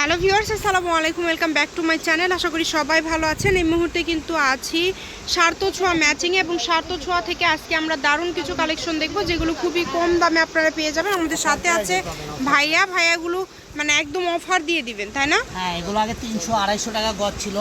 Hello viewers, আসসালামু আলাইকুম, welcome back to my channel. আশা করি সবাই ভালো আছেন। এই মুহূর্তে কিন্তু আছি স্বার্থ ছোঁয়া ম্যাচিং এবং স্বার্থ ছোঁয়া থেকে আজকে আমরা দারুণ কিছু কালেকশন দেখব, যেগুলো খুবই কম দামে আপনারা পেয়ে যাবেন। আমাদের সাথে আছে ভাইয়া। ভাইয়াগুলো মানে একদম অফার দিয়ে দিবেন, তাই না? হ্যাঁ এগুলো আগে তিনশো আড়াইশো টাকা গজ ছিল।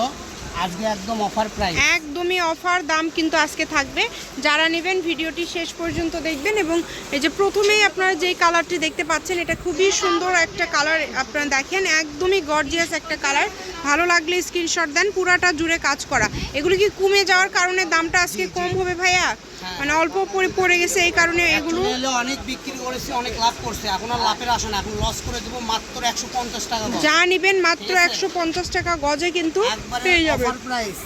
আজকে একদম অফার প্রাইস একদমই অফার দাম কিন্তু আজকে থাকবে। যারা নেবেন ভিডিওটি শেষ পর্যন্ত দেখবেন এবং এই যে প্রথমেই আপনারা যেই কালারটি দেখতে পাচ্ছেন এটা খুবই সুন্দর একটা কালার আপনারা দেখেন। একদমই গর্জিয়াস একটা কালার ভালো লাগলে স্ক্রিনশট দেন পুরাটা জুড়ে কাজ করা। এগুলো কি কমে যাওয়ার কারণে দামটা আজকে কম হবে ভাইয়া? মানে অল্প পরে পড়ে গেছে এই কারণে এগুলো। অনেক বিক্রি করেছি অনেক লাভ করছে। এখন আর লাভের আসে না এখন লস করে দেবো মাত্র একশো পঞ্চাশ টাকা গজ। যা নেবেন মাত্র। একশো পঞ্চাশ টাকা গজে কিন্তু পেয়ে যাবেন। প্রাইস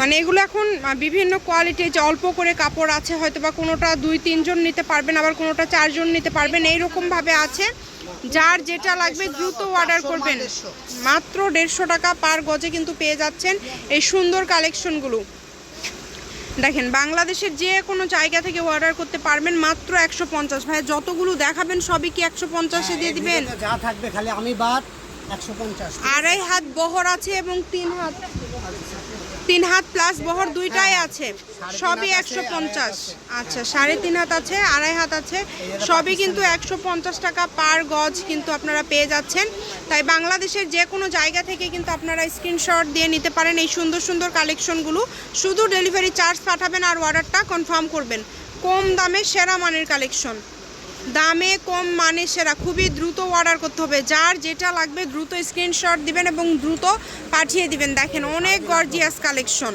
মানে এগুলো এখন বিভিন্ন কোয়ালিটির যে অল্প করে কাপড় আছে হয়তো বা কোনোটা দুই তিনজন নিতে পারবেন আবার কোনোটা চারজন নিতে পারবেন। এইরকম ভাবে আছে। যার যেটা লাগবে দ্রুত অর্ডার করবেন। মাত্র দেড়শো টাকা পার গজে কিন্তু পেয়ে যাচ্ছেন এই সুন্দর কালেকশনগুলো দেখেন বাংলাদেশের যে কোনো জায়গা থেকে অর্ডার করতে পারবেন মাত্র একশো পঞ্চাশ। ভাই যতগুলো দেখাবেন সবই কি একশো পঞ্চাশে দিয়ে দিবেন? যা থাকবে খালি আমি বাদ একশো পঞ্চাশ। আড়াই হাত বহর আছে এবং তিন হাত। তিন হাত প্লাস বহর দুইটাই আছে। সবই একশো পঞ্চাশ। আচ্ছা সাড়ে তিন হাত আছে, আড়াই হাত আছে। সবই কিন্তু একশো পঞ্চাশ টাকা পার গজ কিন্তু আপনারা পেয়ে যাচ্ছেন। তাই বাংলাদেশের যে কোনো জায়গা থেকে কিন্তু আপনারা স্ক্রিনশট দিয়ে নিতে পারেন এই সুন্দর সুন্দর কালেকশনগুলো শুধু ডেলিভারি চার্জ পাঠাবেন আর অর্ডারটা কনফার্ম করবেন। কম দামে সেরা মানের কালেকশন দামে কম মানে সেরা। খুবই দ্রুত অর্ডার করতে হবে। যার যেটা লাগবে দ্রুত স্ক্রিনশট দিবেন এবং দ্রুত পাঠিয়ে দিবেন। দেখেন অনেক গর্জিয়াস কালেকশন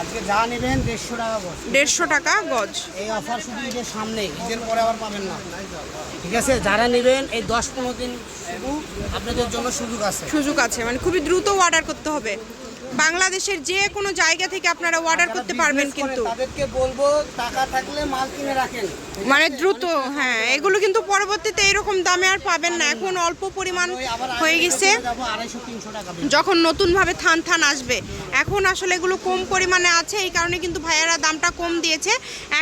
আজকে যা নেবেন দেড়শো টাকা গজ। দেড়শো টাকা গজ। এই অফার শুধু ঈদের সামনে ঈদের পরে আবার পাবেন না। ঠিক আছে? যারা নেবেন এই দশ পনেরো দিন শুধু আপনাদের জন্য সুযোগ আছে। সুযোগ আছে মানে খুবই দ্রুত অর্ডার করতে হবে। বাংলাদেশের যে কোনো জায়গা থেকে আপনারা অর্ডার করতে পারবেন কিন্তু। তাদেরকে বলব টাকা থাকলে মাল কিনে রাখেন। মানে দ্রুত হ্যাঁ এগুলো কিন্তু পরবর্তীতে এরকম দামে আর পাবেন না। এখন অল্প পরিমাণ হয়ে গেছে। যখন নতুনভাবে থান থান আসবে। এখন আসলে এগুলো কম পরিমাণে আছে এই কারণে কিন্তু ভাইয়ারা দামটা কম দিয়েছে।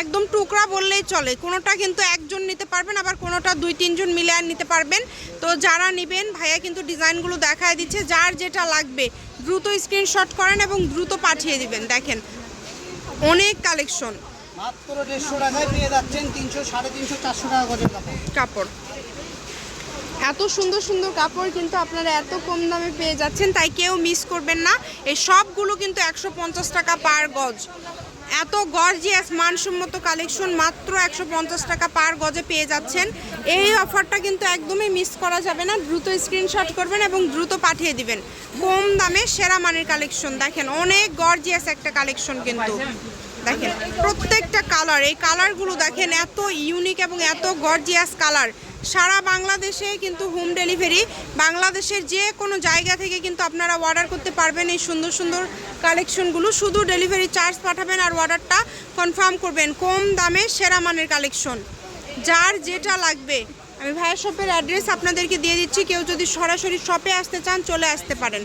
একদম টুকরা বললেই চলে। কোনোটা কিন্তু একজন নিতে পারবেন আবার কোনোটা দুই তিনজন মিলে আর নিতে পারবেন। তো যারা নেবেন ভাইয়া কিন্তু ডিজাইনগুলো দেখায় দিচ্ছে। যার যেটা লাগবে দ্রুত স্ক্রিনশট করেন এবং দ্রুত পাঠিয়ে দিবেন। দেখেন অনেক কালেকশন মাত্র দেড়শো টাকায় পেয়ে যাচ্ছেন তিনশো সাড়ে তিনশো চারশো টাকা করে কাপড়। এত সুন্দর সুন্দর কাপড় কিন্তু আপনারা এত কম দামে পেয়ে যাচ্ছেন তাই কেউ মিস করবেন না। এই সবগুলো কিন্তু একশো পঞ্চাশ টাকা পার গজ। এত গর্জিয়াস মানসম্মত কালেকশন মাত্র একশো পঞ্চাশ টাকা পার গজে পেয়ে যাচ্ছেন। এই অফারটা কিন্তু একদমই মিস করা যাবে না। দ্রুত স্ক্রিনশট করবেন এবং দ্রুত পাঠিয়ে দিবেন। কম দামে সেরা মানের কালেকশন দেখেন, অনেক গর্জিয়াস একটা কালেকশন কিন্তু। দেখেন, প্রত্যেকটা কালার এই কালারগুলো দেখেন, এত ইউনিক এবং এত গর্জিয়াস কালার সারা বাংলাদেশে কিন্তু হোম ডেলিভারি, বাংলাদেশের যে কোনো জায়গা থেকে কিন্তু আপনারা অর্ডার করতে পারবেন এই সুন্দর সুন্দর কালেকশনগুলো। শুধু ডেলিভারি চার্জ পাঠাবেন আর অর্ডারটা কনফার্ম করবেন। কম দামে সেরা মানের কালেকশন। যার যেটা লাগবে। আমি ভাইয়ের শপের অ্যাড্রেস আপনাদেরকে দিয়ে দিচ্ছি। কেউ যদি সরাসরি শপে আসতে চান, চলে আসতে পারেন।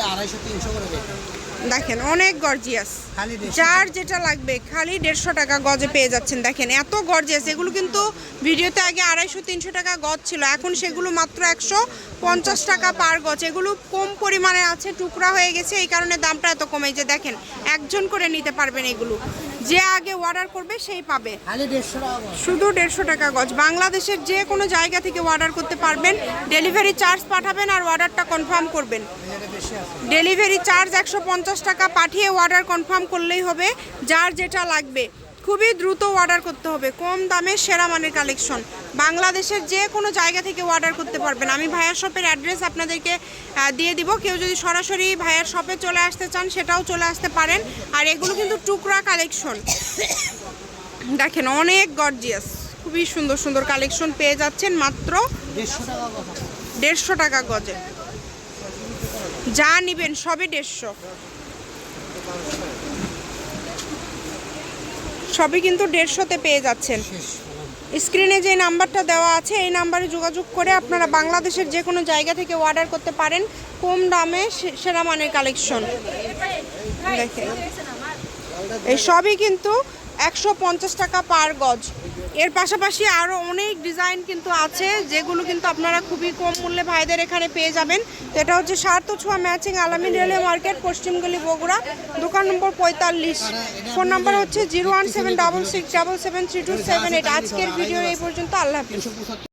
নিলে আড়াইশো তিনশো করে দেখেন অনেক গর্জিয়াস যার যেটা লাগবে খালি দেড়শো টাকা গজে পেয়ে যাচ্ছেন দেখেন এত গর্জিয়াস এগুলো কিন্তু ভিডিওতে আগে আড়াইশো তিনশো টাকা গজ ছিল এখন সেগুলো মাত্র একশো পঞ্চাশ টাকা পার গজ। এগুলো কম পরিমাণে আছে টুকরা হয়ে গেছে এই কারণে দামটা এত কমে। যে দেখেন একজন করে নিতে পারবেন এগুলো। যে আগে অর্ডার করবে সেই পাবে। শুধু দেড়শো টাকা গজ। বাংলাদেশের যে কোনো জায়গা থেকে অর্ডার করতে পারবেন। ডেলিভারি চার্জ পাঠাবেন আর অর্ডারটা কনফার্ম করবেন। ডেলিভারি চার্জ একশো পঞ্চাশ টাকা পাঠিয়ে অর্ডার কনফার্ম করলেই হবে। যার যেটা লাগবে। খুবই দ্রুত অর্ডার করতে হবে। কম দামে সেরা মানের কালেকশন বাংলাদেশের যে কোনো জায়গা থেকে অর্ডার করতে পারবেন। আমি ভাইয়ার শপের অ্যাড্রেস আপনাদেরকে দিয়ে দিব। কেউ যদি সরাসরি ভাইয়ার শপে চলে আসতে চান, সেটাও চলে আসতে পারেন। আর এগুলো কিন্তু টুকরা কালেকশন দেখেন, অনেক গর্জিয়াস খুবই সুন্দর সুন্দর কালেকশন পেয়ে যাচ্ছেন মাত্র দেড়শো টাকা গজে। যা নিবেন, সবই দেড়শো। সবই কিন্তু দেড়শোতে পেয়ে যাচ্ছেন। স্ক্রিনে যে নাম্বারটা দেওয়া আছে, এই নাম্বারে যোগাযোগ করে আপনারা বাংলাদেশের যে কোনো জায়গা থেকে অর্ডার করতে পারেন কম দামে সেরা মানের কালেকশন দেখে এই সবই কিন্তু একশো পঞ্চাশ টাকা পার গজ। এর পাশাপাশি আরও অনেক ডিজাইন কিন্তু আছে, যেগুলো কিন্তু আপনারা খুবই কম মূল্যে ভাইদের এখানে পেয়ে যাবেন। এটা হচ্ছে সার্থ ছোঁয়া ম্যাচিং আলামিন রেলওয়ে মার্কেট পশ্চিমগুলি বগুড়া, দোকান নম্বর পঁয়তাল্লিশ। ফোন নাম্বার হচ্ছে zero one seven double six double seven three two seven eight. আজকের ভিডিও এই পর্যন্ত, আল্লাহ হাফিজ।